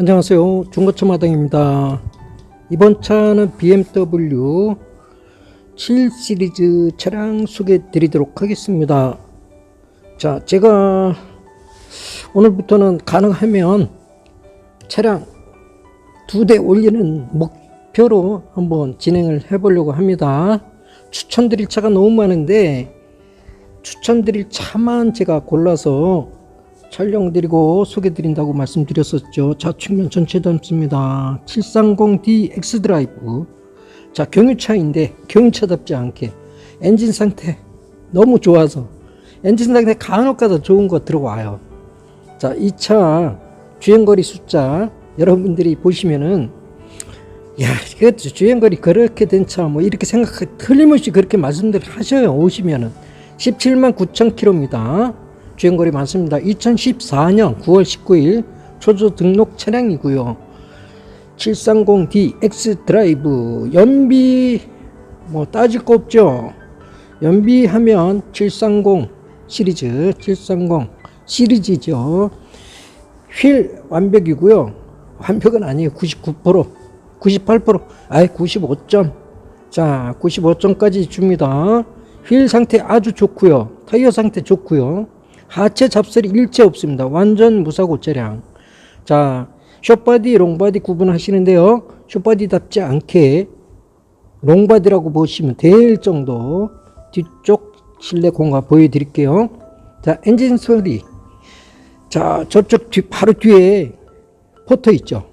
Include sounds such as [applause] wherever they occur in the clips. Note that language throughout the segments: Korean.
안녕하세요. 중고차 마당입니다. 이번 차는 BMW 7 시리즈 차량 소개해 드리도록 하겠습니다. 자, 제가 오늘부터는 가능하면 차량 두 대 올리는 목표로 한번 진행을 해 보려고 합니다. 추천드릴 차가 너무 많은데 추천드릴 차만 제가 골라서 촬영드리고 소개드린다고 말씀드렸었죠. 좌측면 전체 담습니다. 730D X드라이브. 자, 경유차인데 경유차답지 않게 엔진 상태 너무 좋아서 엔진 상태 간혹가다 좋은 거 들어와요. 자, 이 차 주행거리 숫자 여러분들이 보시면은 야, 이거 주행거리 그렇게 된 차 뭐 이렇게 생각 틀림없이 그렇게 말씀들 하셔요. 오시면은 17만 9천 킬로입니다. 주행거리 많습니다. 2014년 9월 19일 초조 등록 차량이고요. 730D X 드라이브 연비 뭐 따질 거 없죠. 연비하면 730 시리즈 730 시리즈죠. 휠 완벽이고요. 완벽은 아니에요. 99% 98% 아예 95점 자 95점까지 줍니다. 휠 상태 아주 좋고요. 타이어 상태 좋고요. 하체 잡설이 일체 없습니다. 완전 무사고 차량. 자, 숏바디, 롱바디 구분하시는데요. 숏바디답지 않게 롱바디라고 보시면 될 정도 뒤쪽 실내 공간 보여드릴게요. 자, 엔진 소리. 자, 저쪽 뒤, 바로 뒤에 포터 있죠.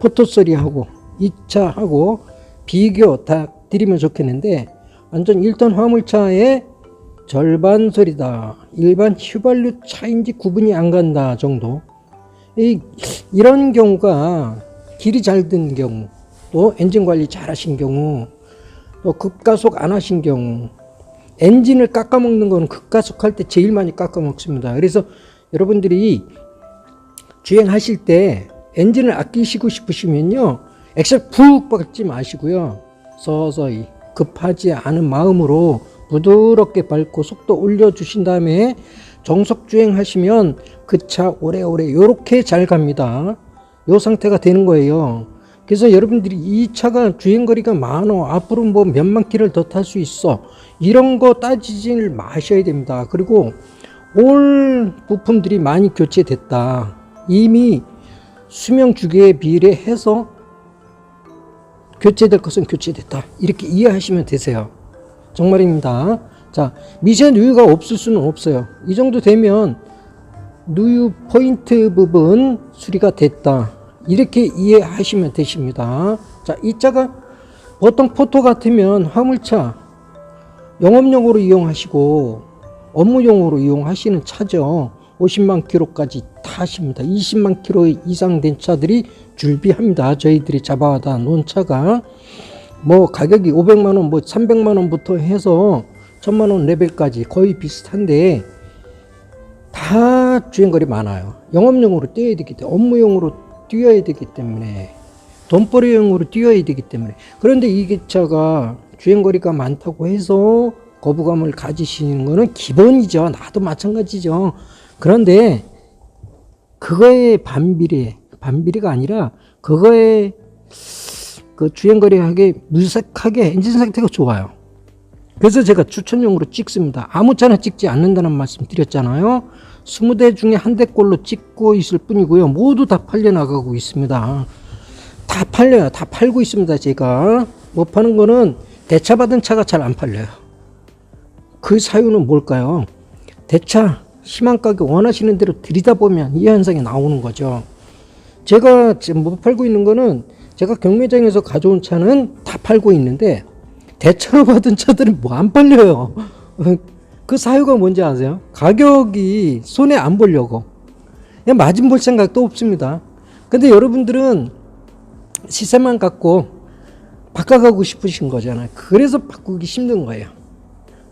포터 소리하고 이 차하고 비교 다 드리면 좋겠는데 완전 1톤 화물차의 절반 소리다. 일반 휘발유 차인지 구분이 안 간다 정도. 이, 이런 경우가 길이 잘 든 경우, 또 엔진 관리 잘 하신 경우, 또 급가속 안 하신 경우, 엔진을 깎아먹는 거는 급가속 할 때 제일 많이 깎아먹습니다. 그래서 여러분들이 주행하실 때 엔진을 아끼시고 싶으시면요, 엑셀 푹 밟지 마시고요, 서서히 급하지 않은 마음으로 부드럽게 밟고 속도 올려주신 다음에 정속 주행하시면 그 차 오래오래 요렇게 잘 갑니다. 요 상태가 되는 거예요. 그래서 여러분들이 이 차가 주행거리가 많어 앞으로 뭐 몇만 킬을 더탈 수 있어 이런 거 따지질 마셔야 됩니다. 그리고 올 부품들이 많이 교체됐다. 이미 수명 주기에 비례해서 교체될 것은 교체됐다. 이렇게 이해하시면 되세요. 정말입니다. 자, 미세 누유가 없을 수는 없어요. 이 정도 되면 누유 포인트 부분 수리가 됐다. 이렇게 이해하시면 되십니다. 자, 이 차가 보통 포토 같으면 화물차 영업용으로 이용하시고 업무용으로 이용하시는 차죠. 50만 킬로까지 타십니다. 20만 킬로 이상 된 차들이 줄비합니다. 저희들이 잡아다 놓은 차가 뭐 가격이 500만 원, 뭐 300만 원부터 해서 1000만 원 레벨까지 거의 비슷한데 다 주행거리 많아요. 영업용으로 뛰어야 되기 때문에 업무용으로 뛰어야 되기 때문에 돈벌이용으로 뛰어야 되기 때문에 그런데 이 기차가 주행거리가 많다고 해서 거부감을 가지시는 거는 기본이죠. 나도 마찬가지죠. 그런데 그거에 반비례, 반비례가 아니라 그거에 그 주행거리하게 무색하게 엔진 상태가 좋아요. 그래서 제가 추천용으로 찍습니다. 아무 차나 찍지 않는다는 말씀 드렸잖아요. 20대 중에 한 대꼴로 찍고 있을 뿐이고요. 모두 다 팔려나가고 있습니다. 다 팔려요. 다 팔고 있습니다. 제가. 못 파는 거는 대차받은 차가 잘 안 팔려요. 그 사유는 뭘까요? 대차 희망 가격 원하시는 대로 들이다 보면 이 현상이 나오는 거죠. 제가 지금 못 팔고 있는 거는 제가 경매장에서 가져온 차는 다 팔고 있는데 대차로 [laughs] 받은 차들은 뭐 안 팔려요. [laughs] 그 사유가 뭔지 아세요? 가격이 손에 안 보려고. 그냥 마진 볼 생각도 없습니다. 근데 여러분들은 시세만 갖고 바꿔가고 싶으신 거잖아요. 그래서 바꾸기 힘든 거예요.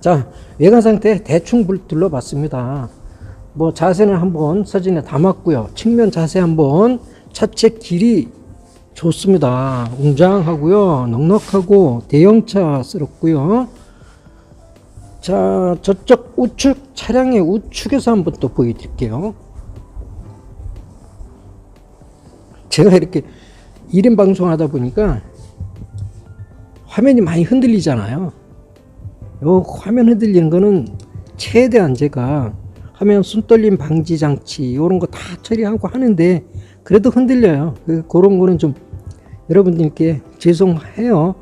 자, 외관 상태 대충 둘러봤습니다. 뭐 자세는 한번 사진에 담았고요. 측면 자세 한번 차체 길이 좋습니다. 웅장하고요. 넉넉하고 대형차스럽고요. 자, 저쪽 우측 차량의 우측에서 한번 또 보여드릴게요. 제가 이렇게 1인 방송하다 보니까 화면이 많이 흔들리잖아요. 요 화면 흔들리는 거는 최대한 제가 화면 손떨림 방지 장치 이런 거 다 처리하고 하는데 그래도 흔들려요. 그- 그런 거는 좀 여러분들께 죄송해요.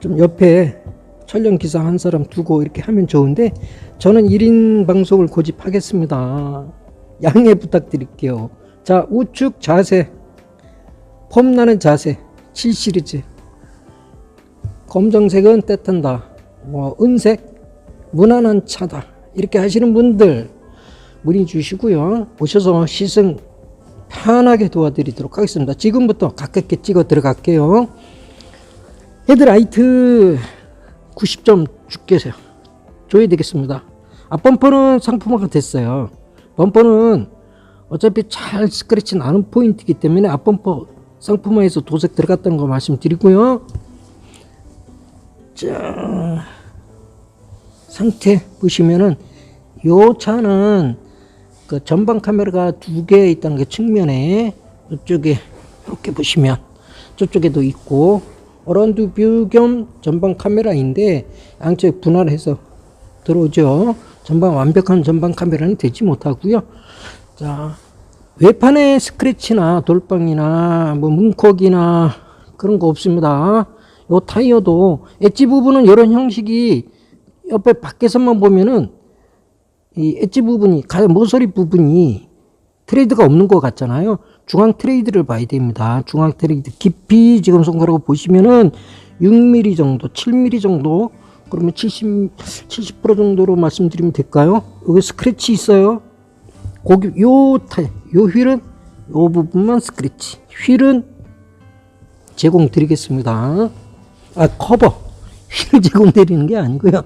좀 옆에 촬영 기사 한 사람 두고 이렇게 하면 좋은데 저는 1인 방송을 고집하겠습니다. 양해 부탁드릴게요. 자, 우측 자세. 폼나는 자세. 7 시리즈. 검정색은 떼탄다. 뭐 은색 무난한 차다. 이렇게 하시는 분들 문의 주시고요. 오셔서 시승 편하게 도와드리도록 하겠습니다. 지금부터 가깝게 찍어 들어갈게요. 헤드라이트 90점 줄게세요. 줘야 되겠습니다. 아, 범퍼는 상품화가 됐어요. 범퍼는 어차피 잘 스크래치 나는 포인트이기 때문에 앞 범퍼 상품화해서 도색 들어갔다는 거 말씀드리고요. 자, 상태 보시면은 요 차는 그 전방 카메라가 두 개 있다는 게 측면에 이쪽에 이렇게 보시면 저쪽에도 있고 어라운드 뷰 겸 전방 카메라인데 양쪽에 분할해서 들어오죠. 전방 완벽한 전방 카메라는 되지 못하고요. 자 외판에 스크래치나 돌방이나 뭐 문콕이나 그런 거 없습니다. 요 타이어도 엣지 부분은 이런 형식이 옆에 밖에서만 보면은 이 엣지 부분이 가장 모서리 부분이 트레이드가 없는 것 같잖아요. 중앙 트레이드를 봐야 됩니다. 중앙 트레이드 깊이 지금 손가락 보시면은 6mm 정도, 7mm 정도 그러면 70, 70% 정도로 말씀드리면 될까요? 여기 스크래치 있어요. 고기 요 타, 요 휠은 요 부분만 스크래치. 휠은 제공 드리겠습니다. 아 커버 휠 제공 드리는 게 아니고요.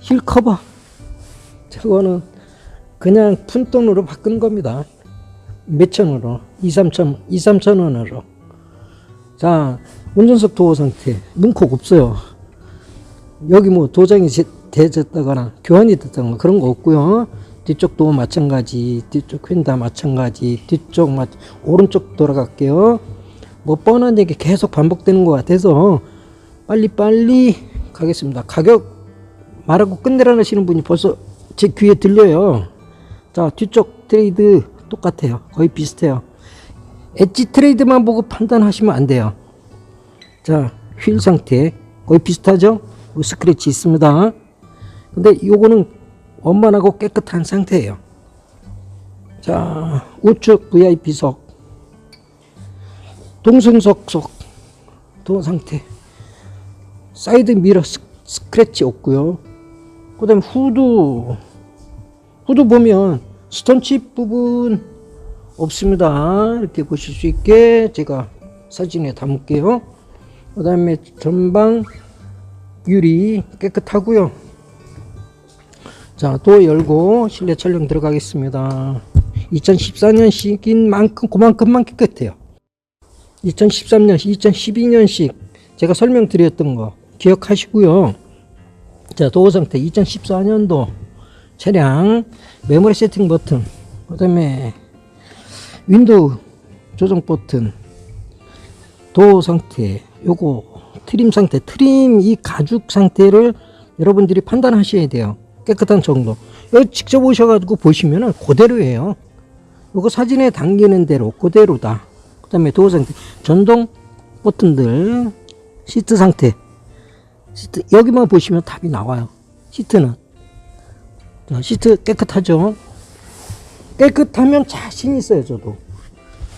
휠 커버 저거는 그냥 푼돈으로 바꾼 겁니다. 몇천으로 2, 3천 2, 3천 원으로 자 운전석 도어 상태 문콕 없어요. 여기 뭐 도장이 제- 대졌다거나 교환이 됐다거나 그런 거 없고요. 뒤쪽도 마찬가지, 뒤쪽 휜다 마찬가지, 뒤쪽 마 오른쪽 돌아갈게요. 뭐 뻔한 얘기 계속 반복되는 것 같아서 빨리 빨리 가겠습니다. 가격 말하고 끝내라는 하시는 분이 벌써 제 귀에 들려요. 자 뒤쪽 트레이드 똑같아요. 거의 비슷해요. 엣지 트레이드만 보고 판단하시면 안 돼요. 자, 휠 상태 거의 비슷하죠? 요 스크래치 있습니다. 근데 요거는 원만하고 깨끗한 상태예요. 자, 우측 VIP석, 동승석 속, 도 상태, 사이드 미러 스, 스크래치 없고요. 그 다음에 후드, 후드 보면 스톤칩 부분 없습니다. 이렇게 보실 수 있게 제가 사진에 담을게요. 그 다음에 전방 유리 깨끗하고요. 자, 도 열고 실내 촬영 들어가겠습니다. 2014년식인 만큼 그만큼만 깨끗해요. 2013년, 2012년식 제가 설명드렸던 거 기억하시고요. 자, 도어 상태 2014년도 차량 메모리 세팅 버튼, 그 다음에 윈도우 조정 버튼, 도어 상태, 요거 트림 상태, 트림 이 가죽 상태를 여러분들이 판단하셔야 돼요. 깨끗한 정도. 여기 직접 오셔가지고 보시면은 그대로예요. 요거 사진에 담기는 대로 그대로다. 그 다음에 도어 상태, 전동 버튼들, 시트 상태, 시트 여기만 보시면 답이 나와요. 시트는 자, 시트 깨끗하죠. 깨끗하면 자신 있어요, 저도.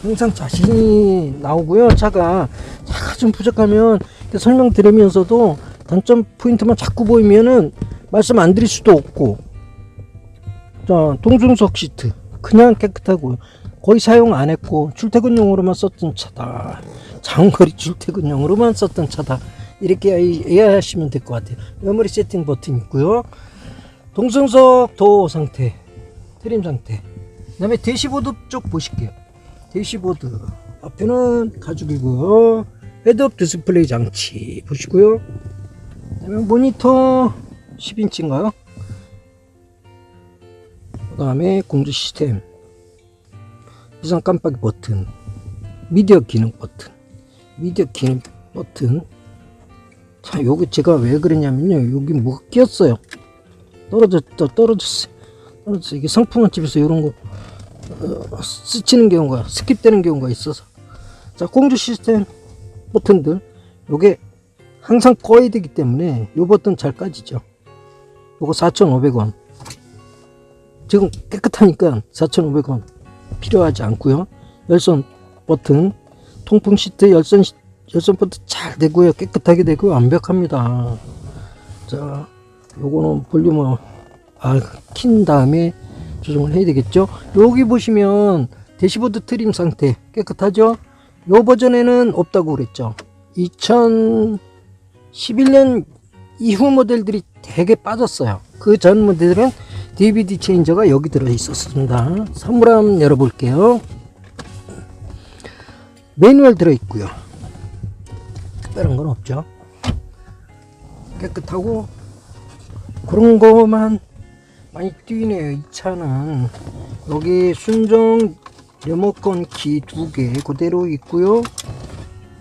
항상 자신이 나오고요. 차가 차가 좀 부족하면 이렇게 설명 들으면서도 단점 포인트만 자꾸 보이면은 말씀 안 드릴 수도 없고. 자, 동중석 시트 그냥 깨끗하고 거의 사용 안 했고 출퇴근용으로만 썼던 차다. 장거리 출퇴근용으로만 썼던 차다. 이렇게 이해하시면 될 것 같아요. 메모리 세팅 버튼 있고요. 동승석 도어 상태, 트림 상태. 그 다음에 대시보드 쪽 보실게요. 대시보드 앞에는 가죽이고요. 헤드업 디스플레이 장치 보시고요. 그다음에 모니터 10인치인가요? 그 다음에 공조 시스템, 비상 깜빡이 버튼, 미디어 기능 버튼 미디어 기능 버튼 자 요게 제가 왜 그랬냐면요. 여기 끼었어요. 떨어졌다 떨어졌어. 떨어졌어. 이게 상품한 집에서 이런 거 어, 스치는 경우가 스킵되는 경우가 있어서. 자 공조 시스템 버튼들. 요게 항상 꺼야 되기 때문에 요 버튼 잘 까지죠. 요거 4,500원. 지금 깨끗하니까 4,500원 필요하지 않고요. 열선 버튼. 통풍 시트 열선 시- 열선 버튼 잘 되고요. 깨끗하게 되고 완벽합니다. 자 요거는 볼륨을 아, 킨 다음에 조정을 해야 되겠죠? 여기 보시면 대시보드 트림 상태 깨끗하죠? 요 버전에는 없다고 그랬죠? 2011년 이후 모델들이 되게 빠졌어요. 그 전 모델은 DVD 체인저가 여기 들어 있었습니다. 선물 한번 열어볼게요. 매뉴얼 들어 있고요 특별한 건 없죠. 깨끗하고 그런 거만 많이 뛰네요 이 차는. 여기 순정 리모컨 키 두 개 그대로 있고요.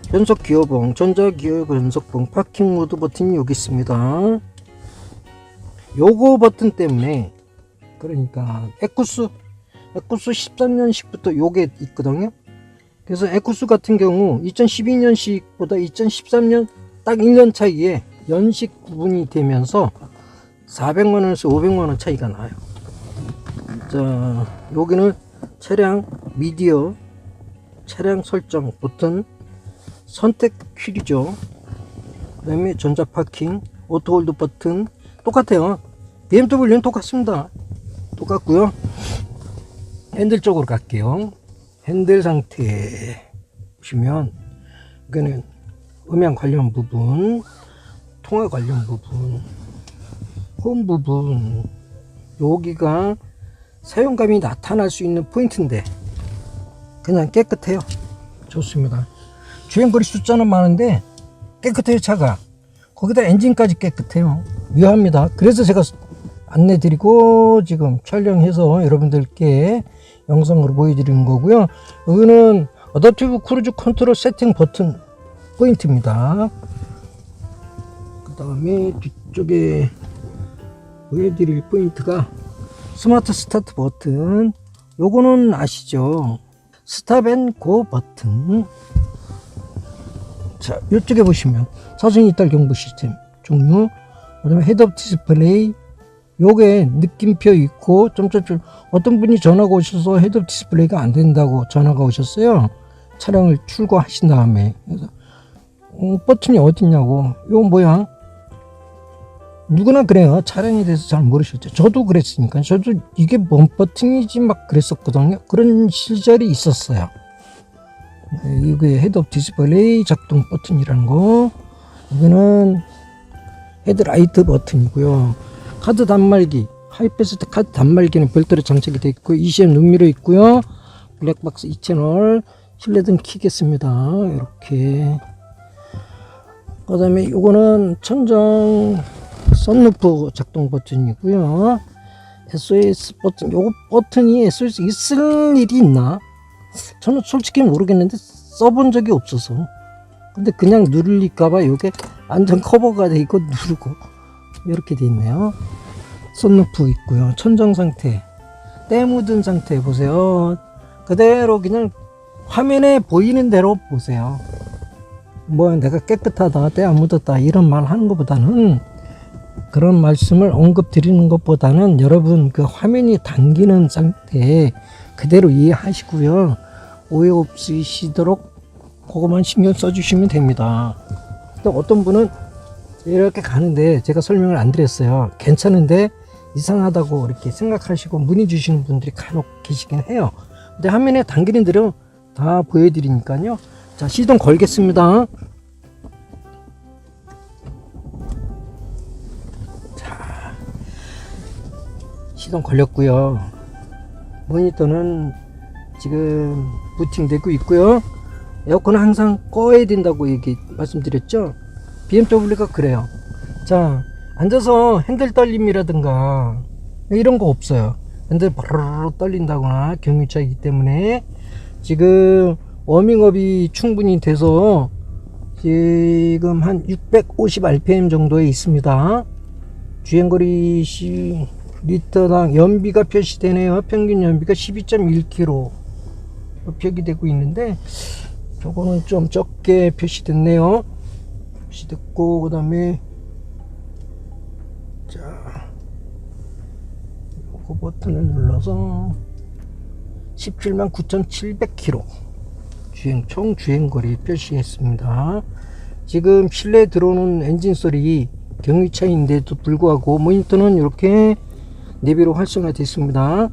변속 기어봉 전자 기어 변속봉 파킹 모드 버튼이 여기 있습니다. 요거 버튼 때문에 그러니까 에쿠스 에쿠스 13년식부터 요게 있거든요 그래서 에쿠스 같은 경우 2012년식보다 2013년 딱 1년 차이에 연식 구분이 되면서 400만원에서 500만원 차이가 나요. 자 여기는 차량 미디어 차량 설정 버튼 선택 휠이죠. 그 다음에 전자 파킹 오토홀드 버튼. 똑같아요. BMW는 똑같습니다. 똑같고요. 핸들 쪽으로 갈게요 핸들 상태 보시면 여기는 음향 관련 부분 통화 관련 부분 홈 부분 여기가 사용감이 나타날 수 있는 포인트인데 그냥 깨끗해요. 좋습니다. 주행거리 숫자는 많은데 깨끗해요 차가. 거기다 엔진까지 깨끗해요. 묘합니다. 그래서 제가 안내 드리고 지금 촬영해서 여러분들께 영상으로 보여드리는 거고요. 여기는 어댑티브 크루즈 컨트롤 세팅 버튼 포인트입니다. 그 다음에 뒤쪽에 보여드릴 포인트가 스마트 스타트 버튼. 요거는 아시죠? 스탑 앤고 버튼. 자 이쪽에 보시면 사전 이탈 경보 시스템 종류 그 다음에 헤드업 디스플레이 요게 느낌표 있고 점점점 어떤 분이 전화가 오셔서 헤드업 디스플레이가 안 된다고 전화가 오셨어요. 차량을 출고하신 다음에. 그래서 어, 버튼이 어딨냐고. 요 모양. 누구나 그래요. 차량에 대해서 잘 모르셨죠. 저도 그랬으니까. 저도 이게 뭔 버튼이지 막 그랬었거든요. 그런 시절이 있었어요. 네, 이게 헤드업 디스플레이 작동 버튼이라는 거. 이거는 헤드라이트 버튼이고요 카드 단말기 하이패스트 카드 단말기는 별도로 장착이 되어 있고 ECM 눈미러 있고요. 블랙박스 2채널 실내등 키겠습니다. 이렇게. 그 다음에 요거는 천정 썬루프 작동 버튼이고요. SOS 버튼 요거 버튼이 SOS 있을 일이 있나? 저는 솔직히 모르겠는데 써본 적이 없어서. 근데 그냥 누를까봐 요게 완전 커버가 돼 있고 누르고 이렇게 돼 있네요. 썬루프 있고요. 천정 상태. 때 묻은 상태 보세요. 그대로 그냥 화면에 보이는 대로 보세요. 뭐 내가 깨끗하다 때 안 묻었다 이런 말 하는 것보다는 그런 말씀을 언급 드리는 것보다는 여러분 그 화면이 당기는 상태에 그대로 이해하시고요. 오해 없으시도록 그것만 신경 써주시면 됩니다. 또 어떤 분은 이렇게 가는데 제가 설명을 안 드렸어요. 괜찮은데 이상하다고 이렇게 생각하시고 문의 주시는 분들이 간혹 계시긴 해요. 근데 화면에 당기는 대로 다 보여드리니까요. 자 시동 걸겠습니다. 자 시동 걸렸고요. 모니터는 지금 부팅되고 있고요. 에어컨은 항상 꺼야 된다고 얘기 말씀드렸죠 BMW가 그래요 자 앉아서 핸들 떨림이라든가 이런 거 없어요 핸들 바르르 떨린다거나 경유차이기 때문에 지금 워밍업이 충분히 돼서 지금 한 650 rpm 정도에 있습니다. 주행거리 시 리터당 연비가 표시되네요. 평균 연비가 12.1km 표기되고 있는데 저거는 좀 적게 표시됐네요. 표시됐고 그 다음에 자 요거 버튼을 눌러서 17만 9,700km 주행 총 주행거리 표시했습니다. 지금 실내 들어오는 엔진 소리 경유차인데도 불구하고 모니터는 이렇게 내비로 활성화 됐습니다.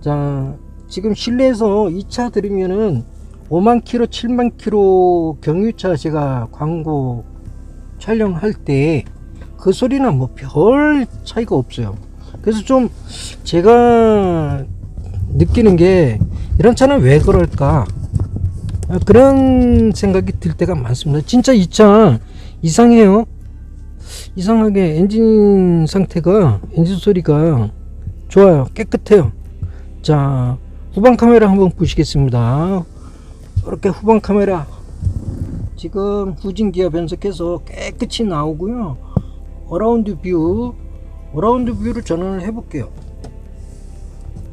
자, 지금 실내에서 이 차 들으면은 5만 킬로, 7만 킬로 경유차 제가 광고 촬영할 때 그 소리는 뭐별 차이가 없어요. 그래서 좀 제가 느끼는 게 이런 차는 왜 그럴까? 아, 그런 생각이 들 때가 많습니다. 진짜 이 차 이상해요. 이상하게 엔진 상태가 엔진 소리가 좋아요. 깨끗해요. 자, 후방 카메라 한번 보시겠습니다. 이렇게 후방 카메라 지금 후진 기어 변속해서 깨끗이 나오고요. 어라운드 뷰, 어라운드 뷰를 전환을 해 볼게요.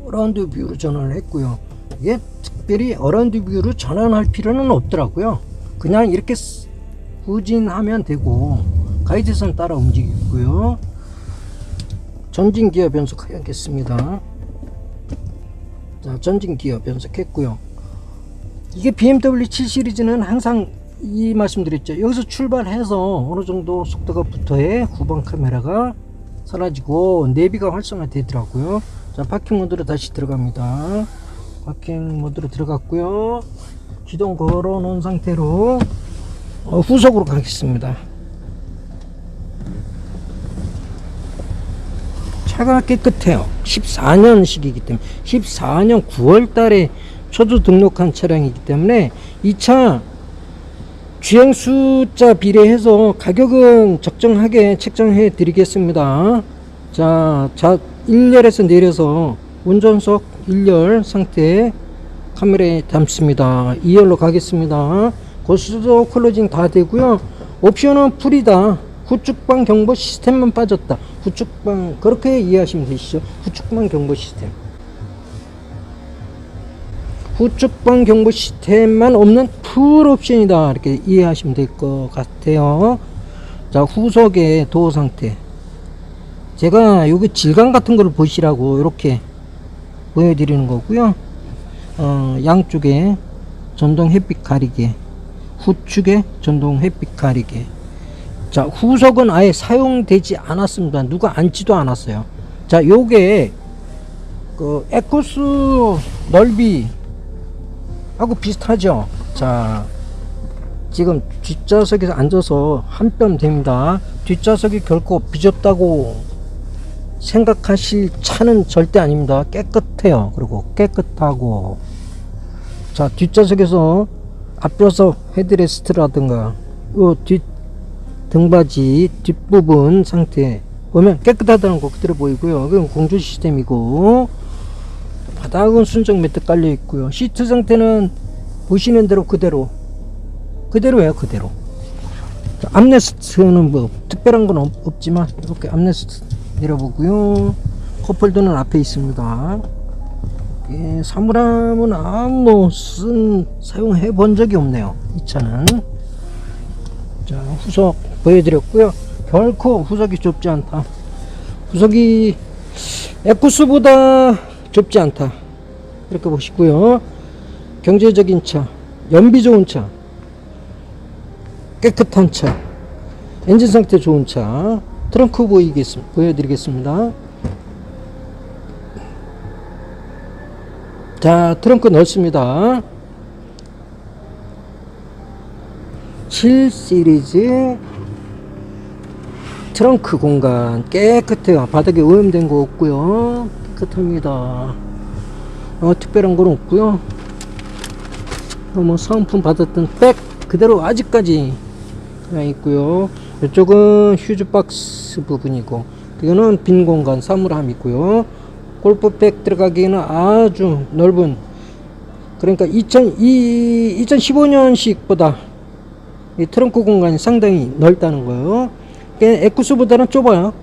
어라운드 뷰로 전환을 했고요. 이게 특별히 어라운드 뷰로 전환할 필요는 없더라고요. 그냥 이렇게 스- 후진하면 되고 가이드선 따라 움직이고요. 전진 기어 변속하겠습니다. 자, 전진 기어 변속했고요. 이게 BMW 7 시리즈는 항상 이 말씀드렸죠. 여기서 출발해서 어느 정도 속도가 붙어야 후방 카메라가 사라지고 내비가 활성화 되더라고요. 자, 파킹 모드로 다시 들어갑니다. 파킹 모드로 들어갔고요. 기동 걸어 놓은 상태로 어, 후속으로 가겠습니다. 차가 깨끗해요. 14년식이기 때문에 14년 9월 달에 초도 등록한 차량이기 때문에 이차 주행 숫자 비례해서 가격은 적정하게 책정해 드리겠습니다. 자, 자 1열에서 내려서 운전석 1열 상태 카메라에 담습니다. 2열로 가겠습니다. 고수도 클로징 다 되고요. 옵션은 풀이다. 후측방 경보 시스템만 빠졌다. 후측방 그렇게 이해하시면 되시죠. 후측방 경보 시스템. 후측방 경보 시스템만 없는 풀 옵션이다. 이렇게 이해하시면 될 것 같아요. 자, 후속의 도어 상태. 제가 여기 질감 같은 거를 보시라고 이렇게 보여드리는 거고요. 어, 양쪽에 전동 햇빛 가리개, 후측에 전동 햇빛 가리개. 자, 후석은 아예 사용되지 않았습니다. 누가 앉지도 않았어요. 자, 요게 그 에코스 넓이 하고 비슷하죠. 자, 지금 뒷좌석에서 앉아서 한 뼘 됩니다. 뒷좌석이 결코 비좁다고 생각하실 차는 절대 아닙니다. 깨끗해요. 그리고 깨끗하고. 자, 뒷좌석에서 앞좌석 헤드레스트라든가, 요뒷 등받이 뒷부분 상태 보면 깨끗하다는 거 그대로 보이고요. 이건 공조 시스템이고, 바닥은 순정 매트 깔려 있고요. 시트 상태는 보시는 대로 그대로. 그대로예요, 그대로. 자, 암레스트는 뭐 특별한 건 없, 없지만 이렇게 암레스트 내려보고요. 컵홀더는 앞에 있습니다. 예, 사물함은 아무 쓴 사용해 본 적이 없네요. 이 차는. 자, 후석 보여드렸고요. 결코 후석이 좁지 않다. 후석이 에쿠스보다 좁지 않다. 이렇게 보시고요. 경제적인 차, 연비 좋은 차, 깨끗한 차, 엔진 상태 좋은 차, 트렁크 보이겠습니다. 보여드리겠습니다. 자, 트렁크 넣습니다. 7 시리즈 트렁크 공간 깨끗해요. 바닥에 오염된 거 없고요. 깨끗합니다. 어, 특별한 건 없고요. 어, 뭐 사은품 받았던 백 그대로 아직까지 그냥 있고요. 이쪽은 휴즈 박스 부분이고 이거는 빈 공간 사물함 있고요. 골프백 들어가기에는 아주 넓은 그러니까 2002, 2015년식보다 이 트렁크 공간이 상당히 넓다는 거예요. 그러니까 에쿠스보다는 좁아요.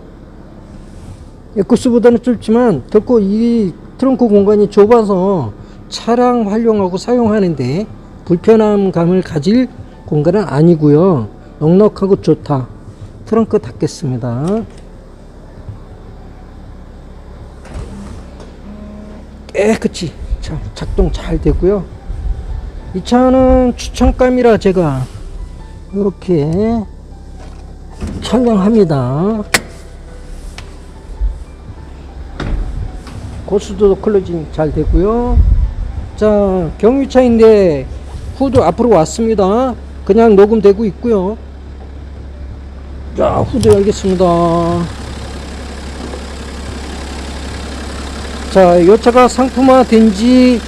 에쿠스보다는 좁지만 덕고 이 트렁크 공간이 좁아서 차량 활용하고 사용하는데 불편함감을 가질 공간은 아니고요. 넉넉하고 좋다. 트렁크 닫겠습니다. 깨끗이 자, 작동 잘 되고요. 이 차는 추천감이라 제가 이렇게 촬영합니다. 고수도 클로징 잘 되고요. 자, 경유차인데 후드 앞으로 왔습니다. 그냥 녹음되고 있고요. 자, 후드 열겠습니다. 자, 이 차가 상품화 된 지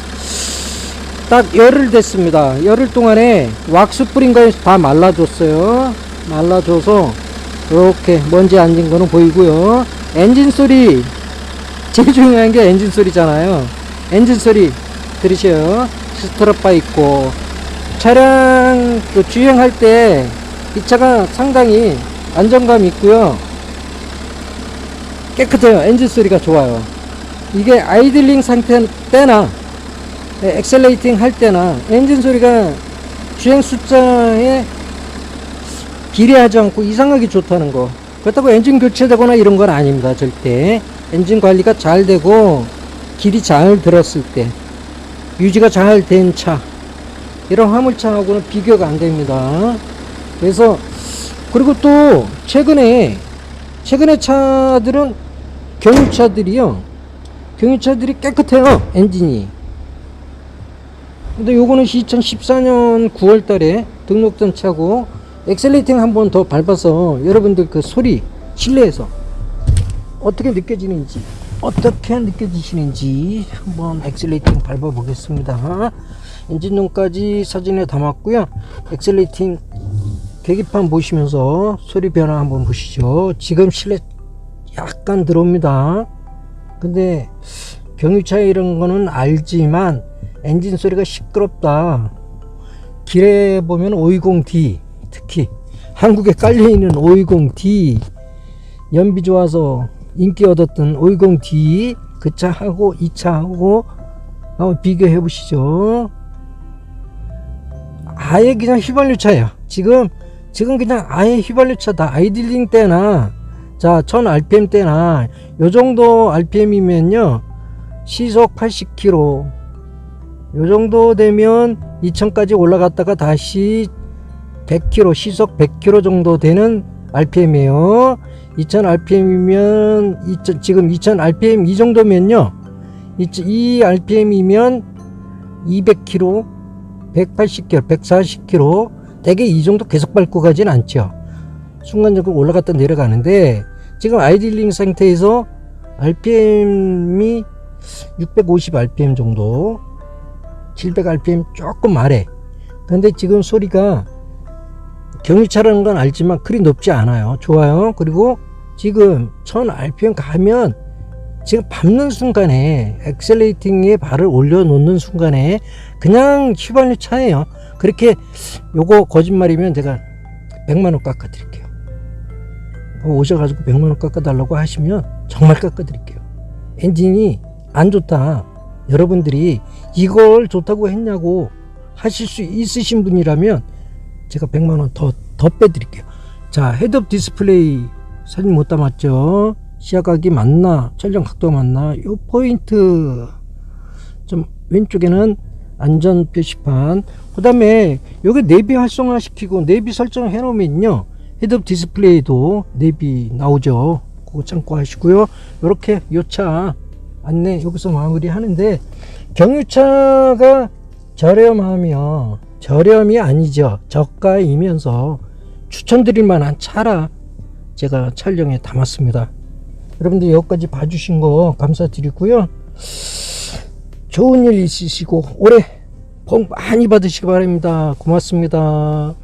딱 열흘 됐습니다. 열흘 동안에 왁스 뿌린 거에 다 말라줬어요. 말라줘서 이렇게 먼지 앉은 거는 보이고요. 엔진 소리 제일 중요한 게 엔진 소리잖아요. 엔진 소리 들으셔요. 스트러바 있고 차량 그 주행할 때 이 차가 상당히 안정감 있고요. 깨끗해요. 엔진 소리가 좋아요. 이게 아이들링 상태 때나 네, 엑셀레이팅 할 때나 엔진 소리가 주행 숫자에 비례하지 않고 이상하게 좋다는 거. 그렇다고 엔진 교체되거나 이런 건 아닙니다. 절대. 엔진 관리가 잘 되고 길이 잘 들었을 때 유지가 잘 된 차. 이런 화물차하고는 비교가 안 됩니다. 그래서 그리고 또 최근에 최근에 차들은 경유차들이요. 경유차들이 깨끗해요. 엔진이. 근데 요거는 2014년 9월 달에 등록된 차고 엑셀레이팅 한 번 더 밟아서 여러분들 그 소리 실내에서 어떻게 느껴지는지 어떻게 느껴지시는지 한번 엑셀레이팅 밟아 보겠습니다. 엔진룸까지 사진에 담았고요. 엑셀레이팅 계기판 보시면서 소리 변화 한번 보시죠. 지금 실내 약간 들어옵니다. 근데 경유차 이런 거는 알지만 엔진 소리가 시끄럽다. 길에 보면 520D 특히 한국에 깔려 있는 520D 연비 좋아서 인기 얻었던 520D 그 차하고 이 차하고 한번 비교해 보시죠. 아예 그냥 휘발유 차야. 지금 지금 그냥 아예 휘발유 차다. 아이들링 때나 자 1000rpm 때나 요 정도 rpm이면요 시속 80km 요 정도 되면 2000까지 올라갔다가 다시 100km 시속 100km 정도 되는 RPM이에요. 2000 RPM이면 2000, 지금 2000 RPM 이 정도면요. 이, 이 RPM이면 200km 180km 140km 대개 이 정도 계속 밟고 가진 않죠. 순간적으로 올라갔다 내려가는데 지금 아이들링 상태에서 RPM이 650 RPM 정도 700rpm 조금 아래. 근데 지금 소리가 경유차라는 건 알지만 그리 높지 않아요. 좋아요. 그리고 지금 1000rpm 가면 지금 밟는 순간에 엑셀레이팅에 발을 올려놓는 순간에 그냥 휘발유 차예요. 그렇게 요거 거짓말이면 제가 100만원 깎아드릴게요. 오셔가지고 100만원 깎아달라고 하시면 정말 깎아드릴게요. 엔진이 안 좋다. 여러분들이 이걸 좋다고 했냐고 하실 수 있으신 분이라면 제가 100만 원 더, 더 빼드릴게요. 자, 헤드업 디스플레이 사진 못 담았죠? 시야각이 맞나? 촬영 각도 맞나? 요 포인트 좀 왼쪽에는 안전 표시판 그 다음에 여기 내비 활성화 시키고 내비 설정 해 놓으면요 헤드업 디스플레이도 내비 나오죠 그거 참고하시고요 이렇게 요차 안내 여기서 마무리 하는데 경유차가 저렴하며 저렴이 아니죠. 저가이면서 추천드릴 만한 차라 제가 촬영에 담았습니다. 여러분들 여기까지 봐주신 거 감사드리고요. 좋은 일 있으시고 올해 복 많이 받으시기 바랍니다. 고맙습니다